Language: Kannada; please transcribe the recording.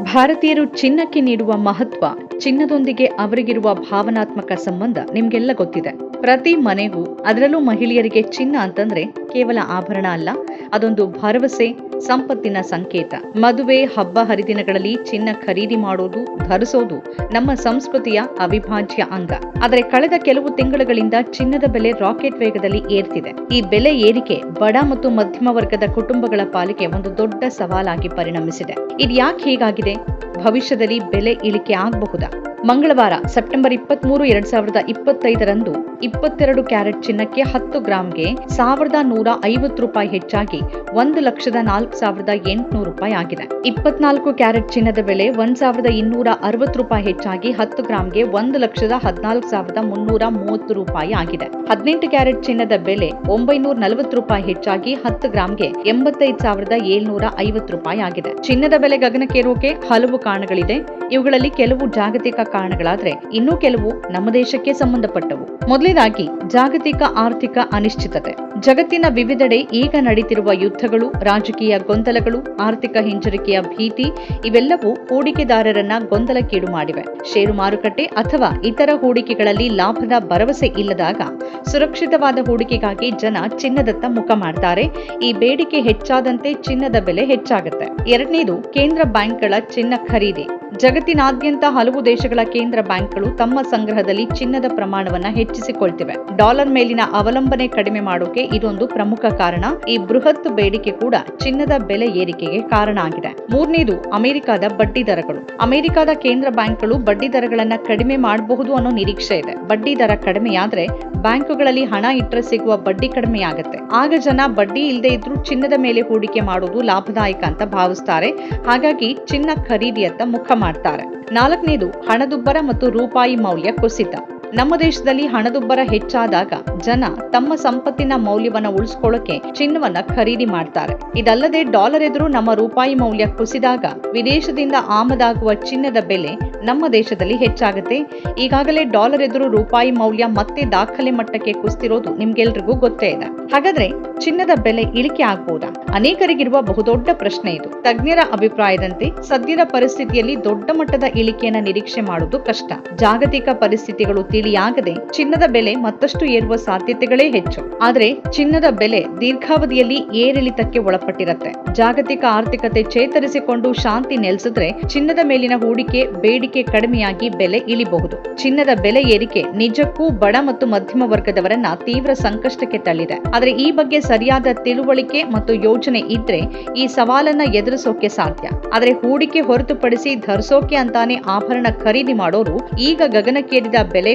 ಭಾರತೀಯರು ಚಿನ್ನಕ್ಕೆ ನೀಡುವ ಮಹತ್ವ, ಚಿನ್ನದೊಂದಿಗೆ ಅವರಿಗಿರುವ ಭಾವನಾತ್ಮಕ ಸಂಬಂಧ ನಿಮ್ಗೆಲ್ಲ ಗೊತ್ತಿದೆ. ಪ್ರತಿ ಮನೆಗೂ, ಅದರಲ್ಲೂ ಮಹಿಳೆಯರಿಗೆ ಚಿನ್ನ ಅಂತಂದ್ರೆ ಕೇವಲ ಆಭರಣ ಅಲ್ಲ ಅದೊಂದು ಭರವಸೆ, ಸಂಪತ್ತಿನ ಸಂಕೇತ. ಮದುವೆ, ಹಬ್ಬ ಹರಿದಿನಗಳಲ್ಲಿ ಚಿನ್ನ ಖರೀದಿ ಮಾಡೋದು, ಧರಿಸೋದು ನಮ್ಮ ಸಂಸ್ಕೃತಿಯ ಅವಿಭಾಜ್ಯ ಅಂಗ. ಆದರೆ ಕಳೆದ ಕೆಲವು ತಿಂಗಳುಗಳಿಂದ ಚಿನ್ನದ ಬೆಲೆ ರಾಕೆಟ್ ವೇಗದಲ್ಲಿ ಏರ್ತಿದೆ. ಈ ಬೆಲೆ ಏರಿಕೆ ಬಡ ಮತ್ತು ಮಧ್ಯಮ ವರ್ಗದ ಕುಟುಂಬಗಳ ಪಾಲಿಗೆ ಒಂದು ದೊಡ್ಡ ಸವಾಲಾಗಿ ಪರಿಣಮಿಸಿದೆ. ಇದು ಯಾಕೆ ಹೀಗಾಗಿದೆ? ಭವಿಷ್ಯದಲ್ಲಿ ಬೆಲೆ ಇಳಿಕೆ ಆಗಬಹುದಾ? ಮಂಗಳವಾರ, ಸೆಪ್ಟೆಂಬರ್ ಇಪ್ಪತ್ಮೂರು, ಎರಡ್ ಸಾವಿರದ ಇಪ್ಪತ್ತೈದರಂದು ಇಪ್ಪತ್ತೆರಡು ಕ್ಯಾರೆಟ್ ಚಿನ್ನಕ್ಕೆ ಹತ್ತು ಗ್ರಾಂಗೆ ಸಾವಿರದ ನೂರ ಐವತ್ತು ರೂಪಾಯಿ ಹೆಚ್ಚಾಗಿ ಒಂದು ಲಕ್ಷದ ನಾಲ್ಕು ಸಾವಿರದ ಎಂಟುನೂರು ರೂಪಾಯಿ ಆಗಿದೆ. ಇಪ್ಪತ್ನಾಲ್ಕು ಕ್ಯಾರೆಟ್ ಚಿನ್ನದ ಬೆಲೆ ಒಂದ್ ಸಾವಿರದ ಇನ್ನೂರ ಅರವತ್ತು ರೂಪಾಯಿ ಹೆಚ್ಚಾಗಿ ಹತ್ತು ಗ್ರಾಂಗೆ ಒಂದು ಲಕ್ಷದ ಹದಿನಾಲ್ಕು ಸಾವಿರದ ಮುನ್ನೂರ ಮೂವತ್ತು ರೂಪಾಯಿ ಆಗಿದೆ. ಹದಿನೆಂಟು ಕ್ಯಾರೆಟ್ ಚಿನ್ನದ ಬೆಲೆ ಒಂಬೈನೂರ ನಲವತ್ತು ರೂಪಾಯಿ ಹೆಚ್ಚಾಗಿ ಹತ್ತು ಗ್ರಾಂಗೆ ಎಂಬತ್ತೈದು ಸಾವಿರದ ಏಳ್ನೂರ ಐವತ್ತು ರೂಪಾಯಿ ಆಗಿದೆ. ಚಿನ್ನದ ಬೆಲೆ ಗಗನಕ್ಕೇರೋಕೆ ಹಲವು ಕಾರಣಗಳಿದೆ. ಇವುಗಳಲ್ಲಿ ಕೆಲವು ಜಾಗತಿಕ ಕಾರಣಗಳಾದ್ರೆ ಇನ್ನೂ ಕೆಲವು ನಮ್ಮ ದೇಶಕ್ಕೆ ಸಂಬಂಧಪಟ್ಟವು. ಮೊದಲನೇದಾಗಿ, ಜಾಗತಿಕ ಆರ್ಥಿಕ ಅನಿಶ್ಚಿತತೆ. ಜಗತ್ತಿನ ವಿವಿಧೆಡೆ ಈಗ ನಡೀತಿರುವ ಯುದ್ಧಗಳು, ರಾಜಕೀಯ ಗೊಂದಲಗಳು, ಆರ್ಥಿಕ ಹಿಂಜರಿಕೆಯ ಭೀತಿ, ಇವೆಲ್ಲವೂ ಹೂಡಿಕೆದಾರರನ್ನ ಗೊಂದಲಕ್ಕೀಡು ಮಾಡಿವೆ. ಷೇರು ಮಾರುಕಟ್ಟೆ ಅಥವಾ ಇತರ ಹೂಡಿಕೆಗಳಲ್ಲಿ ಲಾಭದ ಭರವಸೆ ಇಲ್ಲದಾಗ ಸುರಕ್ಷಿತವಾದ ಹೂಡಿಕೆಗಾಗಿ ಜನ ಚಿನ್ನದತ್ತ ಮುಖ ಮಾಡ್ತಾರೆ. ಈ ಬೇಡಿಕೆ ಹೆಚ್ಚಾದಂತೆ ಚಿನ್ನದ ಬೆಲೆ ಹೆಚ್ಚಾಗುತ್ತೆ. ಎರಡನೇದು, ಕೇಂದ್ರ ಬ್ಯಾಂಕ್ಗಳ ಚಿನ್ನ ಖರೀದಿ. ಜಗತ್ತಿನಾದ್ಯಂತ ಹಲವು ದೇಶಗಳ ಕೇಂದ್ರ ಬ್ಯಾಂಕ್ಗಳು ತಮ್ಮ ಸಂಗ್ರಹದಲ್ಲಿ ಚಿನ್ನದ ಪ್ರಮಾಣವನ್ನ ಹೆಚ್ಚಿಸಿಕೊಳ್ತಿವೆ. ಡಾಲರ್ ಮೇಲಿನ ಅವಲಂಬನೆ ಕಡಿಮೆ ಮಾಡೋಕೆ ಇದೊಂದು ಪ್ರಮುಖ ಕಾರಣ. ಈ ಬೃಹತ್ ಬೇಡಿಕೆ ಕೂಡ ಚಿನ್ನದ ಬೆಲೆ ಏರಿಕೆಗೆ ಕಾರಣ ಆಗಿದೆ. ಮೂರನೇದು, ಅಮೆರಿಕದ ಬಡ್ಡಿ ದರಗಳು. ಅಮೆರಿಕದ ಕೇಂದ್ರ ಬ್ಯಾಂಕ್ಗಳು ಬಡ್ಡಿ ದರಗಳನ್ನ ಕಡಿಮೆ ಮಾಡಬಹುದು ಅನ್ನೋ ನಿರೀಕ್ಷೆ ಇದೆ. ಬಡ್ಡಿ ದರ ಕಡಿಮೆಯಾದ್ರೆ ಬ್ಯಾಂಕುಗಳಲ್ಲಿ ಹಣ ಇಟ್ಟರೆ ಸಿಗುವ ಬಡ್ಡಿ ಕಡಿಮೆಯಾಗುತ್ತೆ. ಆಗ ಜನ ಬಡ್ಡಿ ಇಲ್ಲದೆ ಇದ್ರೂ ಚಿನ್ನದ ಮೇಲೆ ಹೂಡಿಕೆ ಮಾಡೋದು ಲಾಭದಾಯಕ ಅಂತ ಭಾವಿಸ್ತಾರೆ. ಹಾಗಾಗಿ ಚಿನ್ನ ಖರೀದಿಯತ್ತ ಮುಖ ಮಾಡ್ತಾರೆ. ನಾಲ್ಕನೇದು ಹಣದುಬ್ಬರ ಮತ್ತು ರೂಪಾಯಿ ಮೌಲ್ಯ ಕುಸಿತ. ನಮ್ಮ ದೇಶದಲ್ಲಿ ಹಣದುಬ್ಬರ ಹೆಚ್ಚಾದಾಗ ಜನ ತಮ್ಮ ಸಂಪತ್ತಿನ ಮೌಲ್ಯವನ್ನ ಉಳಿಸ್ಕೊಳ್ಳೋಕೆ ಚಿನ್ನವನ್ನ ಖರೀದಿ ಮಾಡ್ತಾರೆ. ಇದಲ್ಲದೆ ಡಾಲರ್ ಎದುರು ನಮ್ಮ ರೂಪಾಯಿ ಮೌಲ್ಯ ಕುಸಿದಾಗ ವಿದೇಶದಿಂದ ಆಮದಾಗುವ ಚಿನ್ನದ ಬೆಲೆ ನಮ್ಮ ದೇಶದಲ್ಲಿ ಹೆಚ್ಚಾಗುತ್ತೆ. ಈಗಾಗಲೇ ಡಾಲರ್ ಎದುರು ರೂಪಾಯಿ ಮೌಲ್ಯ ಮತ್ತೆ ದಾಖಲೆ ಮಟ್ಟಕ್ಕೆ ಕುಸ್ತಿರೋದು ನಿಮ್ಗೆಲ್ರಿಗೂ ಗೊತ್ತೇ ಇದೆ. ಹಾಗಾದ್ರೆ ಚಿನ್ನದ ಬೆಲೆ ಇಳಿಕೆ ಆಗ್ಬಹುದಾ ಅನೇಕರಿಗಿರುವ ಬಹುದೊಡ್ಡ ಪ್ರಶ್ನೆ ಇದು. ತಜ್ಞರ ಅಭಿಪ್ರಾಯದಂತೆ ಸದ್ಯದ ಪರಿಸ್ಥಿತಿಯಲ್ಲಿ ದೊಡ್ಡ ಮಟ್ಟದ ಇಳಿಕೆಯನ್ನ ನಿರೀಕ್ಷೆ ಮಾಡುವುದು ಕಷ್ಟ. ಜಾಗತಿಕ ಪರಿಸ್ಥಿತಿಗಳು ತಿಳಿಯಾಗದೆ ಚಿನ್ನದ ಬೆಲೆ ಮತ್ತಷ್ಟು ಏರುವ ಸಾಧ್ಯತೆಗಳೇ ಹೆಚ್ಚು. ಆದರೆ ಚಿನ್ನದ ಬೆಲೆ ದೀರ್ಘಾವಧಿಯಲ್ಲಿ ಏರಿಳಿತಕ್ಕೆ ಒಳಪಟ್ಟಿರತ್ತೆ. ಜಾಗತಿಕ ಆರ್ಥಿಕತೆ ಚೇತರಿಸಿಕೊಂಡು ಶಾಂತಿ ನೆಲೆಸಿದ್ರೆ ಚಿನ್ನದ ಮೇಲಿನ ಹೂಡಿಕೆ ಬೇಡಿಕೆ ಕಡಿಮೆಯಾಗಿ ಬೆಲೆ ಇಳಿಬಹುದು. ಚಿನ್ನದ ಬೆಲೆ ಏರಿಕೆ ನಿಜಕ್ಕೂ ಬಡ ಮತ್ತು ಮಧ್ಯಮ ವರ್ಗದವರನ್ನ ತೀವ್ರ ಸಂಕಷ್ಟಕ್ಕೆ ತಳ್ಳಿದೆ. ಆದರೆ ಈ ಬಗ್ಗೆ ಸರಿಯಾದ ತಿಳುವಳಿಕೆ ಮತ್ತು ಯೋಜನೆ ಇದ್ರೆ ಈ ಸವಾಲನ್ನ ಎದುರಿಸೋಕೆ ಸಾಧ್ಯ. ಆದರೆ ಹೂಡಿಕೆ ಹೊರತುಪಡಿಸಿ ಧರಿಸೋಕೆ ಅಂತಾನೆ ಆಭರಣ ಖರೀದಿ ಮಾಡೋರು ಈಗ ಗಗನಕ್ಕೇರಿದ ಬೆಲೆ